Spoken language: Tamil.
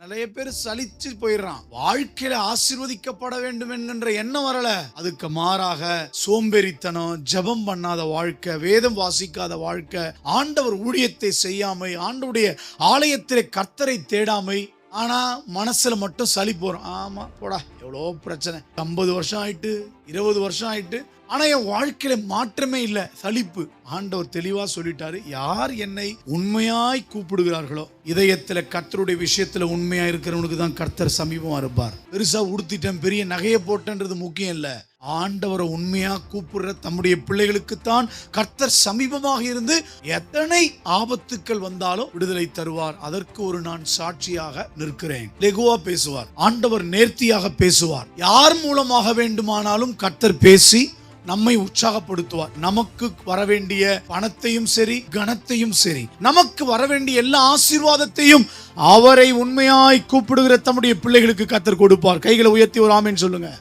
நிறைய பேர் சலிச்சு போயிடுறான். வாழ்க்கையில ஆசிர்வதிக்கப்பட வேண்டும் என்கின்ற எண்ணம் வரல. அதுக்கு மாறாக சோம்பேறித்தனம் ஜெபம் பண்ணாத வாழ்க்கை வேதம் வாசிக்காத வாழ்க்கை ஆண்டவர் ஊழியத்தை செய்யாமை ஆண்டவுடைய ஆலயத்திலே கர்த்தரை தேடாமை ஆனா மனசுல மட்டும் சளி போறோம். ஆமா போடா எவ்வளோ பிரச்சனை. ஐம்பது வருஷம் ஆயிட்டு இருபது வருஷம் ஆயிட்டு ஆனா என் வாழ்க்கையில மாற்றமே இல்லை சலிப்பு. ஆண்டவர் தெளிவா சொல்லிட்டாரு யார் என்னை உண்மையாய் கூப்பிடுகிறார்களோ இதயத்துல கர்த்தருடைய விஷயத்துல உண்மையா இருக்கிறவனுக்கு தான் கர்த்தர் சமீபமா இருப்பார். பெருசா உடுத்திட்டேன் பெரிய நகையை போட்டேன்றது முக்கியம் இல்லை. ஆண்டவரை உண்மையா கூப்பிடுற தம்முடைய பிள்ளைகளுக்குத்தான் கர்த்தர் சமீபமாக இருந்து எத்தனை ஆபத்துக்கள் வந்தாலும் விடுதலை தருவார். அதற்கு ஒரு நான் சாட்சியாக நிற்கிறேன். லெகுவா பேசுவார். ஆண்டவர் நேர்த்தியாக பேசுவார். யார் மூலமாக வேண்டுமானாலும் கர்த்தர் பேசி நம்மை உற்சாகப்படுத்துவார். நமக்கு வரவேண்டிய பணத்தையும் சரி கனத்தையும் சரி நமக்கு வரவேண்டிய எல்லா ஆசீர்வாதத்தையும் அவரை உண்மையாய் கூப்பிடுகிற தம்முடைய பிள்ளைகளுக்கு கத்தர் கொடுப்பார். கைகளை உயர்த்தி ஒரு ஆமேன்னு சொல்லுங்க.